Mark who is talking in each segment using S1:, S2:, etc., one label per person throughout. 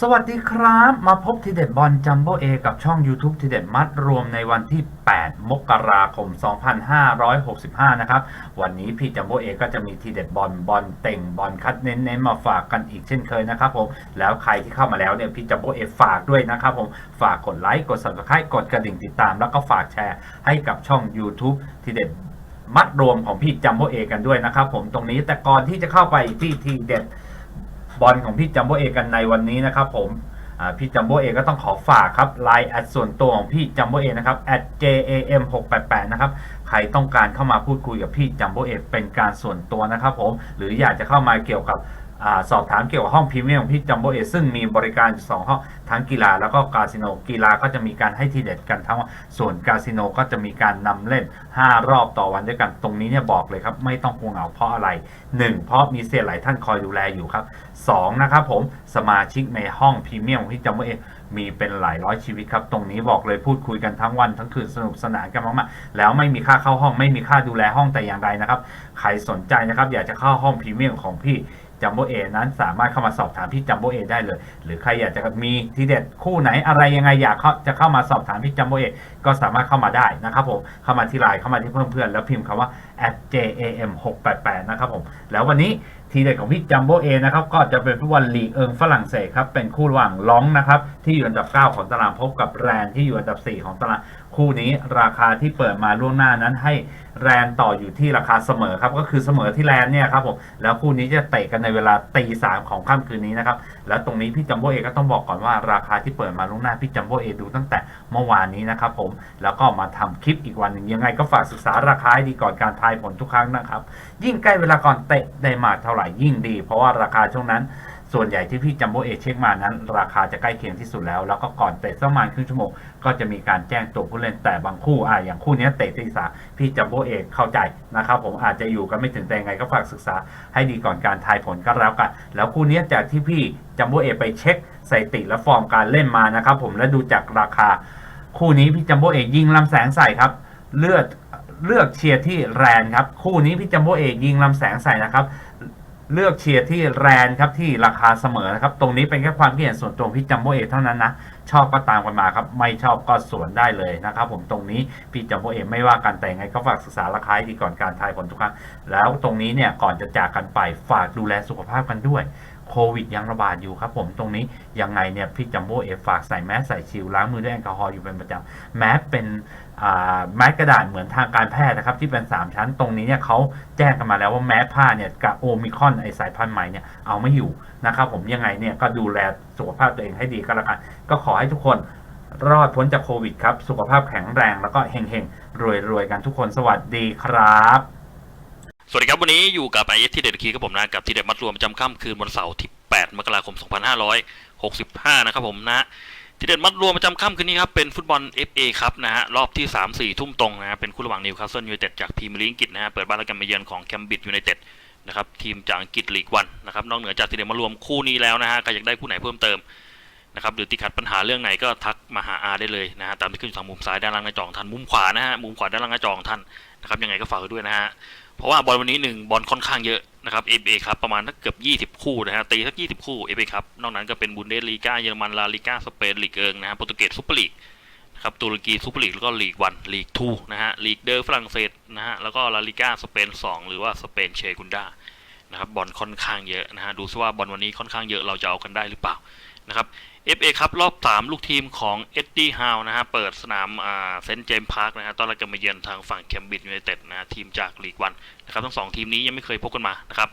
S1: สวัสดีครับ มาพบทีเด็ดบอลจัมโบ้เอกับช่อง YouTube ทีเด็ดมัดรวมในวันที่ 8 มกราคม 2565 นะครับ วันนี้พี่จัมโบ้เอก็จะมีทีเด็ดบอลบอลเต่งบอลคัดเน้นๆมาฝากกันอีกเช่นเคยนะครับผม แล้วใครที่เข้ามาแล้วเนี่ยพี่จัมโบ้เอฝากด้วยนะครับผม ฝากกดไลค์กด subscribe กดกระดิ่งติดตาม แล้วก็ฝากแชร์ให้กับช่อง YouTube ทีเด็ดมัดรวมของพี่จัมโบ้เอกันด้วยนะครับผมตรงนี้แต่ก่อนที่จะเข้าไปที่ทีเด็ด บอลของพี่จัมโบ้เอกันในวันนี้นะครับผมพี่จัมโบ้เอก็ต้องขอฝากครับไลน์แอดส่วนตัวของพี่จัมโบ้เอนะครับ @jam 6 8 8นะครับ ใครต้องการเข้ามาพูดคุยกับพี่จัมโบ้เอเป็นการส่วนตัวนะครับผม หรืออยากจะเข้ามาเกี่ยวกับ อสอบถามเกี่ยวกับห้องพรีเมียมของพี่จัมโบ้เอซึ่งมีบริการสองห้องทั้งกีฬาแล้วก็คาสิโนกีฬาก็จะมีการให้ทีเด็ดกันทั้งวันส่วนคาสิโนก็จะมีการนำเล่น 5 รอบต่อวันด้วยกันตรงนี้เนี่ยบอกเลยครับไม่ต้องกลัวเหงาเพราะอะไร 1 เพราะมีเสียหลายท่านคอยดูแลอยู่ครับ 2 นะครับผมสมาชิกในห้องพรีเมียมของพี่จัมโบ้เอมีเป็นหลายร้อยชีวิตครับ ตรงนี้บอกเลยพูดคุยกันทั้งวันทั้งคืนสนุกสนานกันมากๆ แล้วไม่มีค่าเข้าห้องไม่มีค่าดูแลห้องแต่อย่างใดนะครับ ใครสนใจนะครับ อยากจะเข้าห้องพรีเมียมของพี่ จัมโบ้เอนั้นสามารถเข้ามาสอบถามพี่จัมโบ้เอได้เลย หรือใครอยากจะมีทีเด็ดคู่ไหนอะไรยังไงอยากเข้าจะเข้ามาสอบถามพี่จัมโบ้เอก็สามารถเข้ามาได้นะครับผมเข้ามาที่ไลน์เข้ามาที่เพื่อนเพื่อนๆแล้วพิมพ์คำว่า @jam 6 8 8นะครับผมแล้ววันนี้ทีเด็ดของพี่จัมโบ้เอนะครับก็จะเป็นฟุตบอลลีกเอิงฝรั่งเศสครับเป็นคู่ระหว่างล้องนะครับ ที่อยู่อันดับ 9 ของตารางพบกับแรนที่อยู่อันดับ 4 ของตารางคู่นี้ราคาที่เปิดมาล่วงหน้านั้นให้แรนต่ออยู่ที่ราคาเสมอครับก็คือเสมอที่แรนเนี่ยครับผมแล้วคู่นี้จะเตะกันในเวลาตีสามของค่ำคืนนี้นะครับแล้วตรงนี้พี่จัมโบ้เอก็ต้องบอกก่อนว่าราคาที่เปิดมาล่วงหน้าพี่จัมโบ้เอดูตั้งแต่เมื่อวานนี้นะครับผมแล้วก็มาทำคลิปอีกวันหนึ่งยังไงก็ฝากศึกษาราคาให้ดีก่อนการทายผลทุกครั้งนะครับยิ่งใกล้เวลาก่อนเตะได้มากเท่าไหร่ยิ่งดี เพราะว่าราคาช่วงนั้น ส่วนใหญ่ที่พี่จัมโบ้เอเช็คมานั้น ราคาจะใกล้เคียงที่สุดแล้ว แล้วก็ก่อนเตะสักประมาณครึ่งชั่วโมงก็จะมีการแจ้งตัวผู้เล่นแต่บางคู่อะอย่างคู่นี้เตะตีสาพี่จัมโบ้เอเข้าใจนะครับผมอาจจะอยู่กันไม่ถึงแต่ยังไงก็ฝากศึกษาให้ดีก่อนการทายผลก็แล้วกัน แล้วคู่นี้จากที่พี่จัมโบ้เอไปเช็คสถิติและฟอร์มการเล่นมานะครับผมและดูจากราคา คู่นี้พี่จัมโบ้เอยิงลำแสงใส่ครับ เลือดเลือกเชียร์ที่แรนครับ คู่นี้พี่จัมโบ้เอกยิงลำแสงใส่นะครับ เลือกเชียร์ที่แรนครับที่ราคาเสมอนะครับ ตรงนี้เป็นแค่ความคิดเห็นส่วนตัวพี่จัมโบ้เอเท่านั้นนะ ชอบก็ตามกันมาครับ ไม่ชอบก็สวนได้เลยนะครับผมตรงนี้พี่จัมโบ้เอไม่ว่ากันแต่ยังไงก็ฝากศึกษาราคาดีก่อนการทายผลทุกครั้งแล้วตรงนี้เนี่ยก่อนจะจากกันไปฝากดูแลสุขภาพกันด้วย โควิดยังระบาดอยู่ครับผมตรงนี้ยังไงเนี่ยพี่จัมโบ้เอฟฝากใส่แมสใส่ชิลล้างมือด้วยแอลกอฮอล์อยู่เป็นประจำแม้เป็นแมสกระดาษเหมือนทางการแพทย์นะครับที่เป็น 3 ชั้นตรงนี้เนี่ยเขาแจ้งกันมาแล้วว่าแมสผ้าเนี่ยกับโอมิคอนไอสายพันธุ์ใหม่เนี่ยเอาไม่อยู่นะครับผมยังไงเนี่ยก็ดูแลสุขภาพตัวเองให้ดีก็แล้วกันก็ขอให้ทุกคนรอดพ้นจากโควิดครับ สุขภาพแข็งแรงแล้วก็เฮงๆ รวยๆ กันทุกคนสวัสดีครับ
S2: สวัสดีครับวันนี้อยู่กับไอเอสที่เด็ดคีกับผมนะกับที่เด็ดมัดรวมประจำค่ำคืนวันเสาร์ที่ 8 มกราคม 2565 นะครับผมนะที่เด็ดมัดรวมประจำค่ำคืนนี้ครับเป็นฟุตบอล FA ครับนะฮะรอบที่ 3 4 ทุ่มตรงนะฮะเป็นคู่ระหว่างนิวคาสเซิลยูไนเต็ดจากพรีเมียร์ลีกอังกฤษนะฮะเปิดบ้านรับการมาเยือนของแคมบิดยูไนเต็ดนะครับทีมจากอังกฤษลีกวันนะครับนอกเหนือจากที่เด็ดมารวมคู่นี้แล้วนะฮะใครอยากได้คู่ไหนเพิ่มเติมนะครับหรือติดขัดปัญหาเรื่องไหนก็ทักมาหาอาได้เลยนะฮะตามที่ขึ้นอยู่ทางมุมซ้ายด้านล่างหน้าจอของท่านมุมขวานะฮะมุมขวาด้านล่างหน้าจอของท่านนะครับยังไงก็ฝากด้วยนะฮะ เพราะว่าบอลวันนี้หนึ่งบอลค่อนข้างเยอะนะครับเอเอครับประมาณสักเกือบ20 คู่นะฮะตีสัก 20 คู่เอเอครับนอกนั้นก็เป็นบุนเดสลีกาเยอรมันลาลิกาสเปนลีกเอิงนะฮะโปรตุเกสซูเปอร์ลีกนะครับตุรกีซูเปอร์ลีกแล้วก็ลีกวันลีกทูนะฮะลีกเดอร์ฝรั่งเศสนะฮะแล้วก็ลาลิกาสเปน 2 หรือว่าสเปนเชกุนดานะครับบอลค่อนข้างเยอะนะฮะดูซิว่าบอลวันนี้ค่อนข้างเยอะเราจะเอากันได้หรือเปล่า นะครับ FA ครับรอบ 3 ลูกทีมของเอ็ดดี้ฮาวนะฮะเปิดสนามเซนต์เจมส์พาร์คนะฮะตอนรับกันมาเยือนทางฝั่งแคมบริดจ์ยูไนเต็ดนะฮะทีมจากลีกวันนะครับทั้งสองทีมนี้ยังไม่เคยพบกันมานะครับ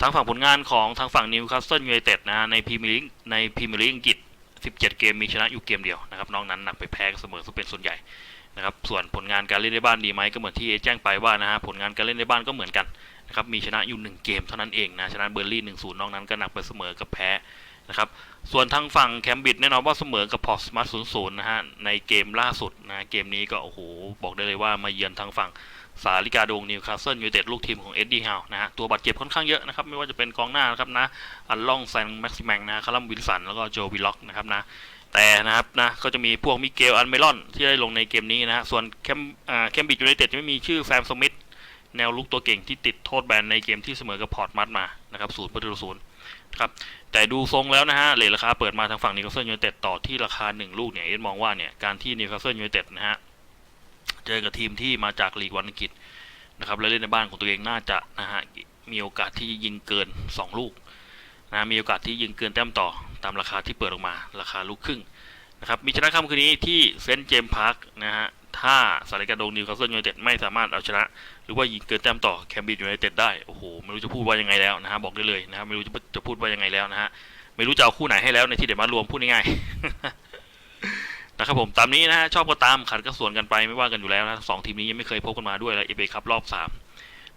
S2: ทางฝั่งผลงานของทางฝั่งนิวคาสเซิลยูไนเต็ดนะฮะในพรีเมียร์ลีกในพรีเมียร์ลีกอังกฤษ17 เกมมีชนะอยู่เกมเดียวนะครับนอกนั้นหนักไปแพ้เสมอซะเป็นส่วนใหญ่ นะครับส่วนผลงานการเล่นในบ้านดีไหมก็เหมือนที่เอแจ้งไปว่านะฮะผลงานการเล่นในบ้านก็เหมือนกันนะครับมีชนะอยู่ 1 เกมเท่านั้นเองนะชนะเบอร์ลี่1-0นย์นอกนั้นก็หนักไปเสมอกับแพ้นะครับส่วนทางฝั่งแคมบิดแน่นอนว่าเสมอกับพอร์สมาร์ทศูนย์ศูนย์นะฮะในเกมล่าสุดนะเกมนี้ก็โอ้โหบอกได้เลยว่ามาเยือนทางฝั่งสาลิกาดงนิวคาสเซิลยูเต็ดลูกทีมของเอ็ดดี้ฮาวนะฮะตัวบาดเจ็บค่อนข้างเยอะนะครับไม่ว่าจะเป็นกองหน้านะครับนะอัลลองแซงแม็กซิแมงนะคารัมวิลสันแล้วก็โจวิล็อกนะครับนะ แต่นะครับนะก็จะมีพวกมิเกลอันเมลอนที่ได้ลงในเกมนี้นะฮะส่วนแคมแคมบิดจ์ยูไนเต็ดจะไม่มีชื่อแซมสมิธแนวลุกตัวเก่งที่ติดโทษแบนในเกมที่เสมอกับพอร์ตมัดมานะครับศูนย์ประตูศูนย์ครับแต่ดูทรงแล้วนะฮะเลทราคาเปิดมาทางฝั่งนิวคาสเซิลยูไนเต็ดต่อที่ราคา 1 ลูกเนี่ยเอ็นมองว่าเนี่ยการที่นิวคาสเซิลยูไนเต็ดนะฮะเจอกับทีมที่มาจากลีกวันอังกฤษนะครับและเล่นในบ้านของตัวเองน่าจะนะฮะมีโอกาสที่ยิงเกิน 2 ลูกนะมีโอกาสที่ยิงเกินแต้มต่อ ตามราคาที่เปิดออกมาราคาลูกครึ่งนะครับมีชนะค่ำคืนนี้ที่เซนต์เจมส์พาร์คนะฮะถ้าสารกระดงนิวคาสเซิลยูไนเต็ดไม่สามารถเอาชนะ หรือว่ายิงเกินแต้มต่อแคมบริดจ์ยูไนเต็ดได้ โอ้โห ไม่รู้จะพูดว่ายังไงแล้วนะฮะบอกได้เลยนะฮะไม่รู้จะจะพูดว่ายังไงแล้วนะฮะไม่รู้จะเอาคู่ไหนให้แล้วในที่เดี๋ยวมารวมพูดง่ายๆนะครับผมตามนี้นะฮะชอบก็ตามขัดก็ส่วนกันไปไม่ว่ากันอยู่แล้วนะสองทีมนี้ยังไม่เคยพบกันมาด้วยแล้วเอเบคัพรอบสาม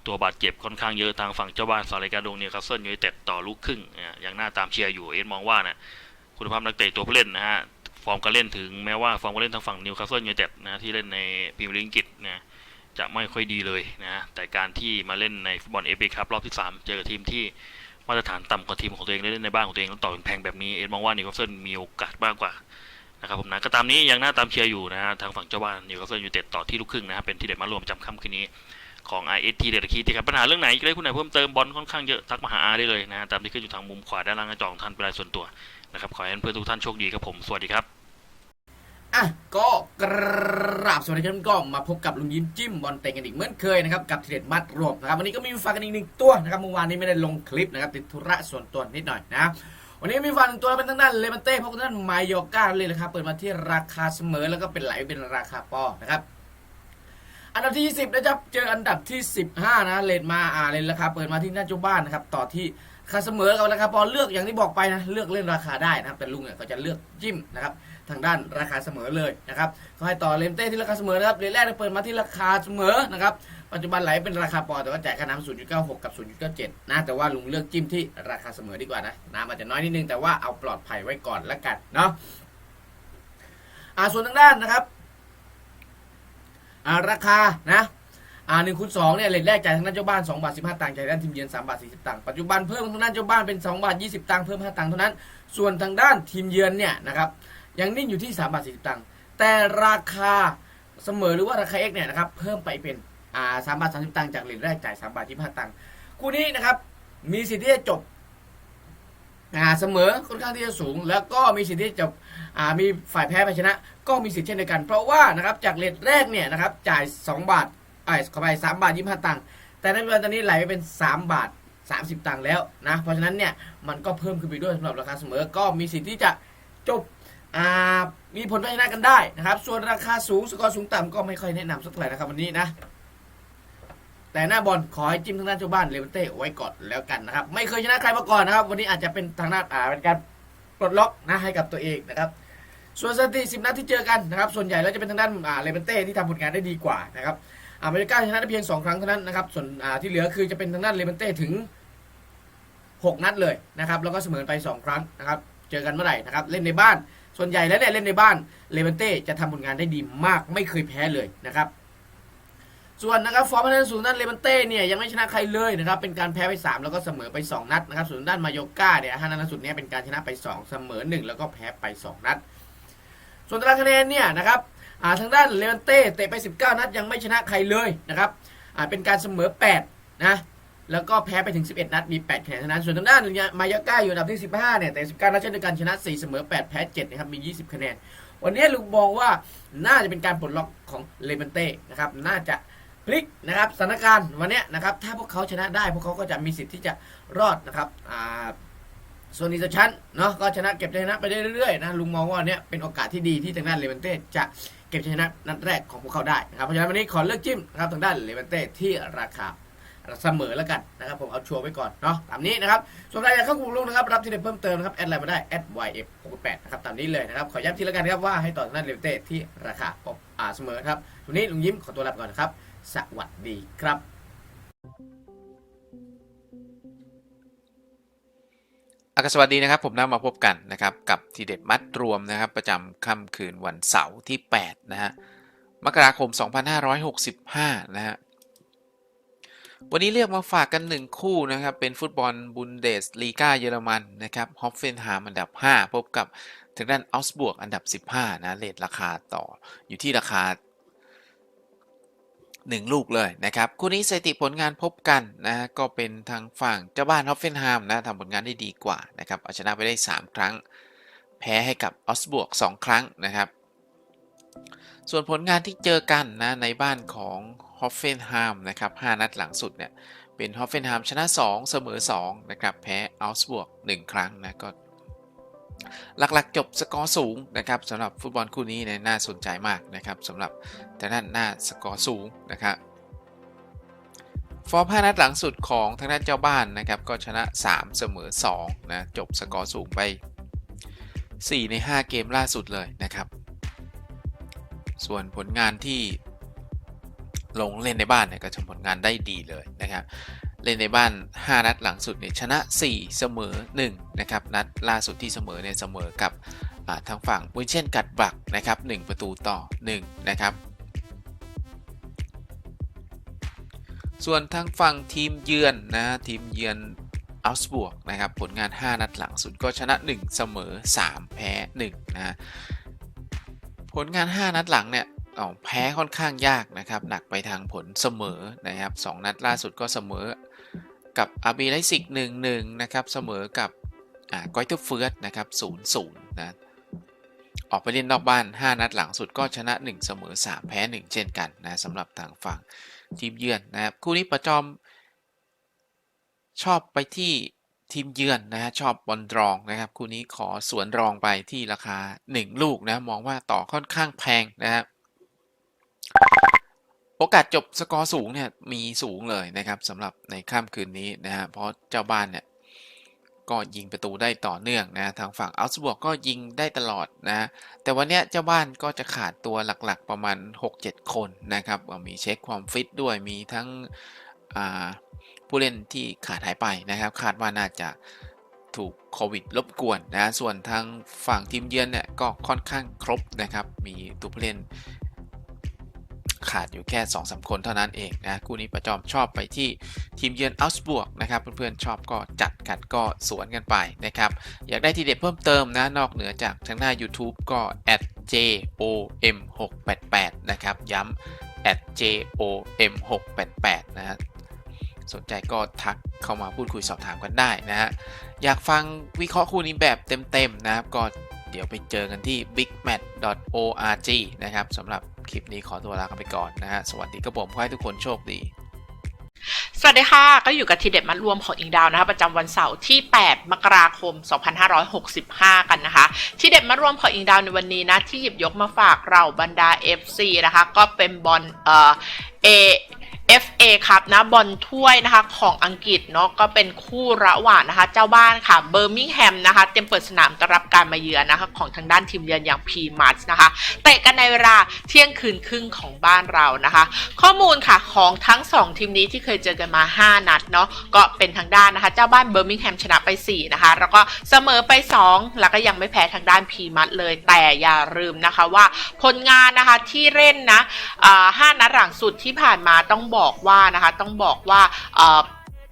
S2: ตัวบาดเจ็บค่อนข้างเยอะทางฝั่งเจ้าบ้านสารกาดงเนิวคาสเซิลยูไนเต็ดต่อลูกครึ่งเนี่ยยังน่าตามเชียร์อยู่เอ็นมองว่านะคุณภาพนักเตะตัวผู้เล่นนะฮะฟอร์มการเล่นถึงแม้ว่าฟอร์มการเล่นทางฝั่งนิวคาสเซิลยูไนเต็ดนะที่เล่นในพรีเมียร์ลีกอังกฤษนะจะไม่ค่อยดีเลยนะแต่การที่มาเล่นในฟุตบอลเอฟเอครับรอบที่ 3 เจอทีมที่มาตรฐานต่ำกว่าทีมของตัวเองเล่นในบ้านของตัวเองแล้วต่อแพงแบบนี้เอ็ดมองว่านิวคาสเซิลมีโอกาสมากกว่านะครับผมนะก็ตามนี้ยังน่าตามเชียร์อยู่นะฮะทางฝั่งเจ้าบ้านนิวคาสเซิลยูไนเต็ดต่อที่ลูกครึ่งนะฮะเป็นที่เด็ดมารวมจำค่ำคืนนี้ ของ i อ t เดลคีที่ครับปัญหาเรื่องไหนจะได้คุณไหนเพิ่มเติมบอลค่อนข้างเยอะทักมาหาอาได้เลยนะฮะตามที่ขึ้นอยู่ทางมุมขวาด้านล่างจองท่านเป็นรายส่วนตัวนะครับขอให้เพื่อนทุกท่านโชคดีครับผมสวัสดีครับ
S3: อะก็กราบสวัสดีครับก็มาพบกับลุงยิ้มจิ้มบอลเตงกันอีกเหมือนเคยนะครับกับทีเด็ดมัดรวมนะครับวันนี้ก็มีฝากกันอีกหนึ่งตัวนะครับเมื่อวานนี้ไม่ได้ลงคลิปนะครับติดธุระส่วนตัวนิดหน่อยนะวันนี้มีฝากหนึ่งตัวเป็นทางด้านเลมันเต้เพราะทางด้านไมโยก้าเลยนะครับเปิดมาที่ราคาเสมอแล้วก็เป็นไหลเป็นราคาปอนะครับ อันดับที่ 20 นะครับ เจออันดับที่ 15 นะเลนมาอ่าเลนราคาเปิดมาที่หน้าจุบ้านนะครับ ต่อที่ราคาเสมอกับราคาปอเลือกอย่างที่บอกไปนะ เลือกเล่นราคาได้นะครับ แต่ลุงเนี่ยก็จะเลือกจิ้มนะครับ ทางด้านราคาเสมอเลยนะครับเขาให้ต่อเลนเต้ที่ราคาเสมอนะครับเลนแรกเนี่ยเปิดมาที่ราคาเสมอนะครับ ปัจจุบันไหลเป็นราคาปอแต่ว่าจ่ายค่าน้ำ0.96 กับ 0.97 นะ แต่ว่าลุงเลือกจิ้มที่ราคาเสมอดีกว่านะ น้ำอาจจะน้อยนิดนึงแต่ว่าเอาปลอดภัยไว้ก่อนละกันเนาะอ่าส่วนทางด้านนะครับ อ่าราคานะอ่าหนึ่งคูณสองเนี่ยเลทแรกจ่ายทางด้านเจ้าบ้าน2บาท15ตังค์จ่ายด้านทีมเยือน3บาท40ตังค์ปัจจุบันเพิ่มทางด้านเจ้าบ้านเป็น2บาท20ตังค์เพิ่ม5ตังค์เท่านั้น ส่วนทางด้านทีมเยือนเนี่ยนะครับยังนิ่งอยู่ที่3บาท40ตังค์แต่ราคาเสมอหรือว่าราคา X เนี่ยนะครับเพิ่มไปเป็นอ่า3บาท30ตังค์จากเลทแรกจ่าย3บาท25ตังค์คู่นี้นะครับมีสิทธิ์ที่จะจบ เสมอค่อนข้างที่จะสูง แล้วก็มีสิทธิ์ที่จะมีฝ่ายแพ้ไปชนะ ก็มีสิทธิ์เช่นเดียวกัน เพราะว่านะครับจากเลทแรกเนี่ยนะครับจ่าย 2 บาทไอ้ขอไป3บาท25ตังค์แต่ในปันตอนนี้ไหลไปเป็น 3 บาท 30 ตังค์แล้วนะเพราะฉะนั้นเนี่ยมันก็เพิ่มขึ้นไปด้วยสำหรับราคาเสมอก็มีสิทธิ์ที่จะจบมีผลพชนะกันได้นะครับ ส่วนราคาสูงสกอร์สูงต่ำก็ไม่ค่อยแนะนำสักเท่าไหร่นะครับวันนี้นะ แต่หน้าบอลขอให้จิ้มทางด้านเจ้าบ้านเลเวนเต้ไว้ก่อนแล้วกันนะครับ ไม่เคยชนะใครมาก่อนนะครับ วันนี้อาจจะเป็นทางด้านอ่าเป็นการปลดล็อกนะให้กับตัวเองนะครับ ส่วนสถิติ10 นัดที่เจอกันนะครับ ส่วนใหญ่แล้วจะเป็นทางด้านอ่าเลเวนเต้ที่ทำผลงานได้ดีกว่านะครับอเมริกาชนะได้เพียง 2 ครั้งเท่านั้นนะครับ ส่วนอ่าที่เหลือคือจะเป็นทางด้านเลเวนเต้ถึง 6 นัดเลยนะครับ แล้วก็เสมอไป 2 ครั้งนะครับ เจอกันเมื่อไหร่นะครับ เล่นในบ้าน ส่วนใหญ่แล้วเนี่ยเล่นในบ้าน เลเวนเต้จะทำผลงานได้ดีมาก ไม่เคยแพ้เลยนะครับ ส่วนนะครับฟอร์มพัฒนาสูงด้านเลมันเต้เนี่ยยังไม่ชนะใครเลยนะครับเป็นการแพ้ไป 3 แล้วก็เสมอไป 2 นัดนะครับส่วนด้านมาโยก้าเนี่ยห้านัดล่าสุดเนี่ยเป็นการชนะไป 2 เสมอ 1 แล้วก็แพ้ไป 2 นัด ส่วนตารางคะแนนเนี่ยนะครับอ่าทางด้านเลมันเต้เตะไป 19 นัดยังไม่ชนะใครเลยนะครับอ่าเป็นการเสมอ8นะแล้วก็แพ้ไปถึง 11 นัด มี 8 คะแนนเท่านั้น ส่วนทางด้านมายาก้าอยู่อันดับที่ 15 เนี่ย แต่ 19 นัดเช่นเดียวกันชนะ 4 เสมอ 8 แพ้ 7 นะครับ มี 20 คะแนน วันนี้ลุงมองว่าน่าจะเป็นการปลดล็อกของเลมันเต้นะครับ น่าจะ พลิกนะครับสถานการณ์วันนี้นะครับถ้าพวกเขาชนะได้พวกเขาก็จะมีสิทธิ์ที่จะรอดนะครับอ่าส่วนอีสชั้นเนาะก็ชนะเก็บชัยชนะไปเรื่อยๆนะลุงมองว่าเนี้ยเป็นโอกาสที่ดีที่ทางด้านเลมันเต้จะเก็บชัยชนะนัดแรกของพวกเขาได้นะครับเพราะฉะนั้นวันนี้ขอเลือกจิ้มนะครับทางด้านเลมันเต้ที่ราคาเสมอแล้วกันนะครับผมเอาชัวร์ไว้ก่อนเนาะตามนี้นะครับส่วนใครอยากเข้ากลุ่มลูกนะครับรับที่เด็ดเพิ่มเติมนะครับแอดไลน์มาได้ @yf 68นะครับตามนี้เลยนะครับขอย้ำทีละกันครับว่าให้ต่อทางด้านเลเวเต้ที่ราคาอ่าเสมอครับวันนี้ลุงยิ้มขอตัวลาไปก่อนครับ สวัสดีครับ
S4: อากาศสวัสดีนะครับ ผมนามาพบกันนะครับ กับทีเด็ดมัดรวมนะครับ ประจำค่ำคืนวันเสาร์ที่ 8 นะฮะมกราคม 2565 นะฮะวันนี้เรียกมาฝากกัน 1 คู่นะครับ เป็นฟุตบอลบุนเดสลีกาเยอรมันนะครับฮอฟเฟนฮามอันดับ 5 พบกับทางด้านอัลสบวกอันดับ 15 นะเลทราคาต่ออยู่ที่ราคา 1 ลูกเลยนะครับ คู่นี้สถิติผลงานพบกันนะก็เป็นทางฝั่งเจ้าบ้านฮอฟเฟนไฮม์นะทำผลงานได้ดีกว่านะครับเอาชนะไปได้ 3 ครั้ง แพ้ให้กับออสบวก 2 ครั้งนะครับ ส่วนผลงานที่เจอกันนะในบ้านของฮอฟเฟนไฮม์นะครับ 5 นัดหลังสุดเนี่ยเป็นฮอฟเฟนไฮม์ชนะ 2 เสมอ 2 นะครับ แพ้ออสบวก 1 ครั้งนะก็ หลักๆ จบสกอร์สูงนะครับสำหรับฟุตบอลคู่นี้เนี่ยน่าสนใจมากนะครับสำหรับแต่ด้นหน้าสกอร์สูงนะครับฟอร์ม5นัดหลังสุดของทางด้านเจ้าบ้านนะครับก็ชนะ 3 เสมอ2นะจบสกอร์สูงไป 4 ใน 5 เกมล่าสุดเลยนะครับ ส่วนผลงานที่ลงเล่นในบ้านเนี่ยก็ทำผลงานได้ดีเลยนะครับ เล่นในบ้าน 5 นัดหลังสุดเนี่ยชนะ 4 เสมอ 1 นะครับ นัดล่าสุดที่เสมอเนี่ยเสมอกับทางฝั่งวินเช่นกัดบักนะครับ 1 ประตูต่อ 1 นะครับ ส่วนทางฝั่งทีมเยือนนะทีมเยือนอัลสบวกนะครับ ผลงาน 5 นัดหลังสุดก็ชนะ 1 เสมอ 3 แพ้ 1 นะผลงาน 5 นัดหลังเนี่ยแพ้ค่อนข้างยากนะครับ หนักไปทางผลเสมอนะครับ 2 นัดล่าสุดก็เสมอ กับอาร์บีไลซิก1 1นะครับเสมอกับอ่ากอยเตอร์เฟิร์สนะครับ0 0นะออกไปเล่นนอกบ้าน 5 นัดหลังสุดก็ชนะ 1 เสมอ 3 แพ้ 1 เช่นกันนะสำหรับทางฝั่งทีมเยือนนะครับคู่นี้ประจอม ชอบไปที่ทีมเยือนนะฮะชอบบอลรองนะครับคู่นี้ขอสวนรองไปที่ราคา 1 ลูกนะมองว่าต่อค่อนข้างแพงนะครับ โอกาสจบสกอร์สูงเนี่ยมีสูงเลยนะครับสำหรับในค่ำคืนนี้นะฮะเพราะเจ้าบ้านเนี่ยก็ยิงประตูได้ต่อเนื่องนะทางฝั่งอัลส์บวกก็ยิงได้ตลอดนะแต่วันเนี้ยเจ้าบ้านก็จะขาดตัวหลักๆประมาณ 6-7 คนนะครับมีเช็คความฟิตด้วยมีทั้งผู้เล่นที่ขาดหายไปนะครับ คาดว่าน่าจะถูกโควิดรบกวนนะส่วนทางฝั่งทีมเยือนเนี่ยก็ค่อนข้างครบนะครับ มีตัวผู้เล่น ขาดอยู่แค่2อสคนเท่านั้นเองนะคู่นี้ประจอมชอบไปที่ทีมเยือนอัลส์บวกนะครับเพื่อนๆชอบก็จัดกันก็สวนกันไปนะครับอยากได้ทีเด็ดเพิ่มเติมนะนอกเหนือจากทางหน้า YouTube ก็ @jom 6 8 8 นะครับย้ำ atjom688 นะฮะสนใจก็ทักเข้ามาพูดคุยสอบถามกันได้นะฮะ อยากฟังวิเคราะห์คู่นี้แบบเต็มๆนะครับ ก็เดี๋ยวไปเจอกันที่ bigmat.org นะครับสำหรับ คลิปนี้ขอตัวลากันไปก่อนนะฮะ สวัสดีครับผมขอให้ทุกคนโชคดี
S5: สวัสดีค่ะ ก็อยู่กับทีเด็ดมัดรวมของอิงดาวนะคะประจำวันเสาร์ที่ 8 มกราคม 2565 กันนะคะ ทีเด็ดมัดรวมของอิงดาวในวันนี้นะที่หยิบยกมาฝากเราบรรดา FC นะคะ ก็เป็นบอลเอ่อ FA ครับนะบอลถ้วยนะคะของอังกฤษเนาะก็เป็นคู่ระหว่างนะคะ เจ้าบ้านค่ะเบอร์มิงแฮมนะคะ เต็มเปิดสนามต้อนรับการมาเยือนนะคะ ของทางด้านทีมเยือนอย่างพีมัสนะคะเตะกันในเวลาเที่ยงคืนครึ่งของบ้านเรานะคะ ข้อมูลค่ะของทั้ง 2 ทีมนี้ที่เคยเจอกันมา 5 นัดเนาะก็เป็นทางด้านนะคะ เจ้าบ้านเบอร์มิงแฮมชนะไป 4 นะคะ แล้วก็เสมอไป 2 แล้วก็ยังไม่แพ้ทางด้านพีมัสเลย แต่อย่าลืมนะคะว่าผลงานนะคะที่เล่นนะห้านัดหลังสุดที่ผ่านมาต้องบอกว่านะคะ ต้องบอกว่า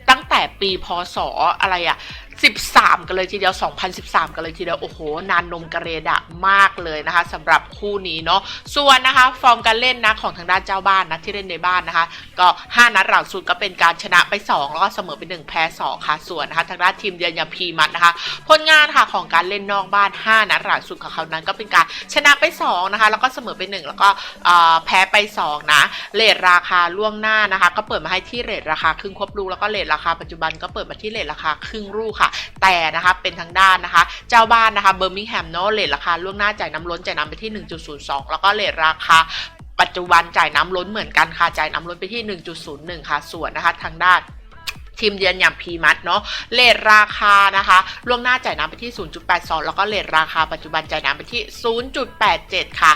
S5: ตั้งแต่ปีพศอะไรอะ 13 กันเลยทีเดียว 2013 กันเลยทีเดียว โอ้โห นานนมกระเรดะมากเลยนะคะสำหรับคู่นี้เนาะ ส่วนนะคะ ฟอร์มการเล่นนะของทางด้านเจ้าบ้านนะที่เล่นในบ้านนะคะ ก็ 5 นัดหลังสุดก็เป็นการชนะไป 2 แล้วก็เสมอไป 1 แพ้ 2 ค่ะ ส่วนนะคะทางด้านทีมเยือนอย่างพีมัดนะคะ ผลงานค่ะของการเล่นนอกบ้าน 5 นัดหลังสุดของเขานั้นก็เป็นการชนะไป2นะคะแล้วก็เสมอไป 1 แล้วก็แพ้ไป 2 นะเลทราคาล่วงหน้านะคะ ก็เปิดมาให้ที่เรทราคาครึ่งควบลูกแล้วก็เลทราคาปัจจุบันก็เปิดมาที่เลทราคาครึ่งลูกค่ะแต่นะคะเป็นทางด้านนะคะ เจ้าบ้านนะคะเบอร์มิงแฮมเนาะเลทราคาล่วงหน้าจ่ายน้ำล้นจ่ายน้ำไปที่ 1.02 แล้วก็เลทราคาปัจจุบันจ่ายน้ำล้นเหมือนกันค่ะจ่ายน้ำล้นไปที่ 1.01 ค่ะ ส่วนนะคะทางด้าน ทีมเยือนอย่างพีมัดเนาะเลทราคานะคะล่วงหน้าจ่ายน้ำไปที่ 0.82 แล้วก็เลทราคาปัจจุบันจ่ายน้ำไปที่ 0.87 ค่ะ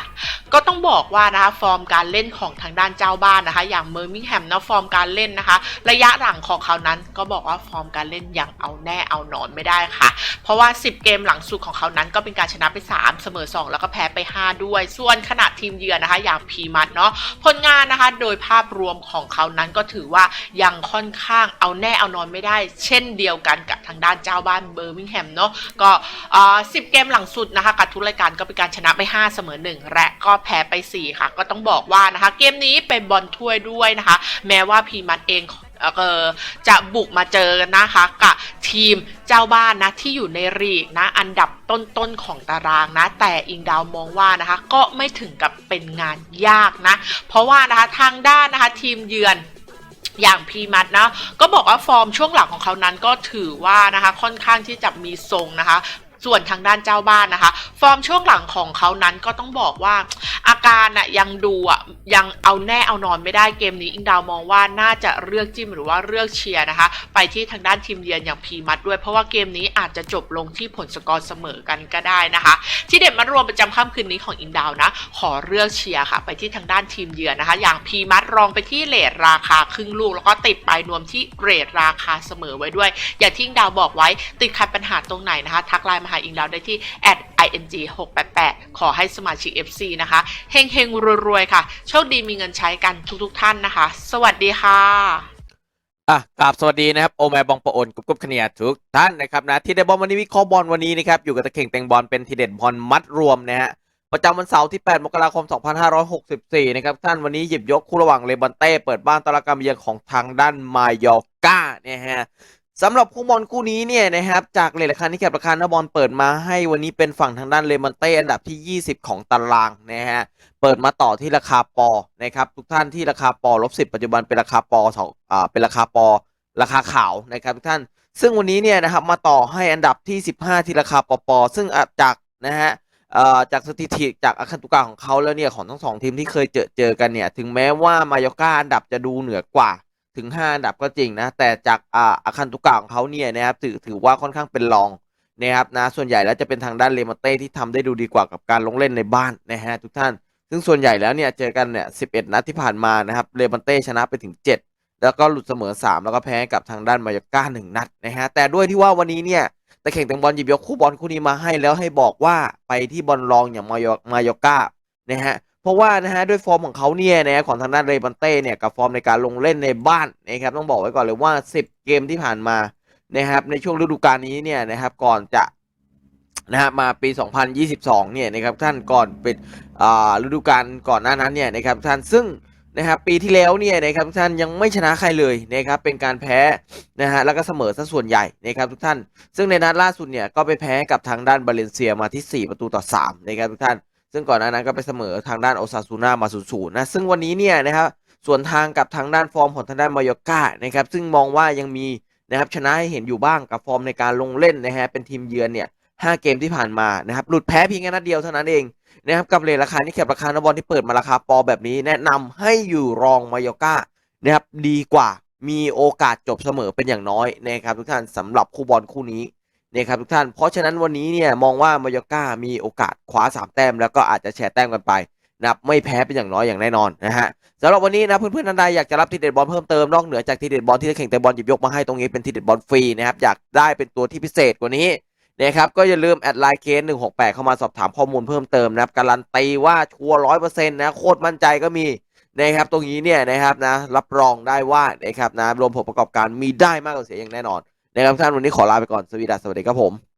S5: ก็ต้องบอกว่านะคะฟอร์มการเล่นของทางด้านเจ้าบ้านนะคะ อย่างเมอร์มิงแฮมเนาะฟอร์มการเล่นนะคะ ระยะหลังของเขานั้นก็บอกว่าฟอร์มการเล่นยังเอาแน่เอานอนไม่ได้ค่ะ เพราะว่า 10 เกมหลังสุดของเขานั้นก็เป็นการชนะไป 3 เสมอ 2 แล้วก็แพ้ไป 5 ด้วย ส่วนขณะทีมเยือนนะคะอย่างพีมัดเนาะผลงานนะคะ โดยภาพรวมของเขานั้นก็ถือว่ายังค่อนข้างเอาแน่เอานอนไม่ได้ เช่นเดียวกันกับทางด้านเจ้าบ้านเบอร์มิงแฮมเนาะก็อ่า10เกมหลังสุดนะคะกับทุกรายการก็เป็นการชนะไป 5 เสมอ 1 และก็แพ้ไป 4 ค่ะ ก็ต้องบอกว่านะคะเกมนี้เป็นบอลถ้วยด้วยนะคะ แม้ว่าพีมัดเองเออจะบุกมาเจอกันนะคะกับทีมเจ้าบ้านนะที่อยู่ในรีกนะอันดับต้นๆของตารางนะ แต่อิงดาวมองว่านะคะก็ไม่ถึงกับเป็นงานยากนะ เพราะว่านะคะทางด้านนะคะทีมเยือน อย่างพีมัดนะก็บอกว่าฟอร์มช่วงหลังของเขานั้นก็ถือว่านะคะค่อนข้างที่จะมีทรงนะคะ ส่วนทางด้านเจ้าบ้านนะคะ ฟอร์มช่วงหลังของเขานั้นก็ต้องบอกว่า อาการน่ะยังดูอะยังเอาแน่เอานอนไม่ได้เกมนี้อิงดาวมองว่าน่าจะเลือกจิ้มหรือว่าเลือกเชียร์นะคะ ไปที่ทางด้านทีมเยือนอย่างพีมัดด้วย เพราะว่าเกมนี้อาจจะจบลงที่ผลสกอร์เสมอกันก็ได้นะคะ ที่เด็ดมารวมประจำค่ำคืนนี้ของอิงดาวนะ ขอเลือกเชียร์ค่ะ ไปที่ทางด้านทีมเยือนนะคะ อย่างพีมัดรองไปที่เลทราคาครึ่งลูกแล้วก็ติดไปนวมที่เรทราคาเสมอไว้ด้วย อย่างที่อิงดาวบอกไว้ติดขัดปัญหาตรงไหนนะคะ ทักไลน์หาอิงดาวได้ที่ @ing 6 8 8ขอให้สมาชิก FC นะคะเฮงเฮงๆรวยๆค่ะ โชคดีมีเงินใช้กันทุกๆท่านนะคะ สวัสดีค่ะ
S6: อะกราบสวัสดีนะครับ โอแมบองปะโอนกุ๊บกุ๊บขเนียทุกท่านนะครับนะที่เด็ดบอลวันนี้วิเคราะห์บอลวันนี้นะครับ อยู่กับตะเข่งแตงบอลเป็นทีเด็ดบอลมัดรวมนะฮะ ประจำวันเสาร์ที่ 8 มกราคม 2564 นะครับ ท่านวันนี้หยิบยกคู่ระหว่างเลบันเต้ เปิดบ้านตาราการเยือนของทางด้านมายอก้าเนี่ยฮะ สำหรับคู่บอลคู่นี้เนี่ยนะครับจากเลทราคาที่แคบราคาหน้าบอลเปิดมาให้วันนี้เป็นฝั่งทางด้านเลบันเต้อันดับที่ 20 ของตารางนะฮะเปิดมาต่อที่ราคาปอนะครับทุกท่านที่ราคาปอลบสิปัจจุบันเป็นราคาปอสองอ่าเป็นราคาปอ ราคาขาวนะครับทุกท่าน ซึ่งวันนี้เนี่ยนะครับมาต่อให้อันดับที่ 15 ที่ราคาปอปอซึ่งจากนะฮะอ่อจากสถิติจากอาคันตุกาของเขาแล้วเนี่ยของทั้งสองทีมที่เคยเจอเจอกันเนี่ยถึงแม้ว่ามายอก้าอันดับจะดูเหนือกว่า ถึง 5 อันดับก็จริงนะ แต่จากอ่าอาคันตุกาของเขาเนี่ยนะครับถือถือว่าค่อนข้างเป็นรองนะครับนะส่วนใหญ่แล้วจะเป็นทางด้านเลมาเต้ที่ทำได้ดูดีกว่ากับการลงเล่นในบ้านนะฮะทุกท่าน ซึ่งส่วนใหญ่แล้วเนี่ยเจอกันเนี่ย11 นัดที่ผ่านมานะครับเลบันเต้ชนะไปถึง 7 แล้วก็หลุดเสมอ 3 แล้วก็แพ้กับทางด้านมายอร์ก้า1นัดนะฮะแต่ด้วยที่ว่าวันนี้เนี่ยตะเข่งแตงบอลหยิบยกคู่บอลคู่นี้มาให้แล้วให้บอกว่าไปที่บอลรองอย่างมายอมายอร์ก้านะฮะเพราะว่านะฮะด้วยฟอร์มของเขาเนี่ยนะของทางด้านเลบันเต้เนี่ยกับฟอร์มในการลงเล่นในบ้านนะครับต้องบอกไว้ก่อนเลยว่า 10 เกมที่ผ่านมานะครับในช่วงฤดูกาลนี้เนี่ยนะครับก่อนจะนะฮะมาปี 2022 เนี่ยนะครับท่านก่อนปิดอ่าฤดูกาลก่อนหน้านั้นเนี่ยนะครับท่านซึ่งนะครับปีที่แล้วเนี่ยนะครับท่านยังไม่ชนะใครเลยนะครับเป็นการแพ้นะฮะแล้วก็เสมอซะส่วนใหญ่นะครับทุกท่าน ซึ่งในนัดล่าสุดเนี่ยก็ไปแพ้กับทางด้านบาเลนเซียมาที่ 4 ประตูต่อ3นะครับทุกท่าน ซึ่งก่อนหน้านั้นก็ไปเสมอทางด้านโอซาซูน่ามา0ูนย์นะ ซึ่งวันนี้เนี่ยนะครับส่วนทางกับทางด้านฟอร์มของทางด้านมายอกานะครับ ซึ่งมองว่ายังมีนะครับชนะให้เห็นอยู่บ้างกับฟอร์มในการลงเล่นนะฮะเป็นทีมเยือนเนี่ยห้าเกมที่ผ่านมานะครับหลุดแพ้เพียงแค่นัดเดียวเท่านั้นเองนะครับกับเลทราคาที่แคบราคานบอลที่เปิดมาราคาปอแบบนี้ แนะนำให้อยู่รองมายอกานะครับดีกว่ามีโอกาสจบเสมอเป็นอย่างน้อยนะครับทุกท่านสำหรับคู่บอลคู่นี้ นะครับทุกท่าน เพราะฉะนั้นวันนี้เนี่ยมองว่ามายอร์ก้ามีโอกาสคว้าสามแต้มแล้วก็อาจจะแชร์แต้มกันไปนะครับไม่แพ้เป็นอย่างน้อยอย่างแน่นอนนะฮะสำหรับวันนี้นะเพื่อนๆท่านใดอยากจะรับทีเด็ดบอลเพิ่มเติมนอกเหนือจากทีเด็ดบอลที่แข่งแต่บอลหยิบยกมาให้ตรงนี้เป็นทีเด็ดบอลฟรีนะครับอยากได้เป็นตัวที่พิเศษกว่านี้นะครับก็อย่าลืมแอดไลน์เคสหนึ่งหกแปดเข้ามาสอบถามข้อมูลเพิ่มเติมนะครับการันตีว่าชัวร้อยเปอร์เซ็นต์นะโคตรมั่นใจก็มีนะครับตรงนี้เนี่ยนะครับนะรับรองได้ว่านะครับนะรวมผลประกอบการมีได้มากกว่าเสียอย่างแน่นอน นะครับท่านวันนี้ขอลาไปก่อนสวัสดีครับสวัสดีครับผม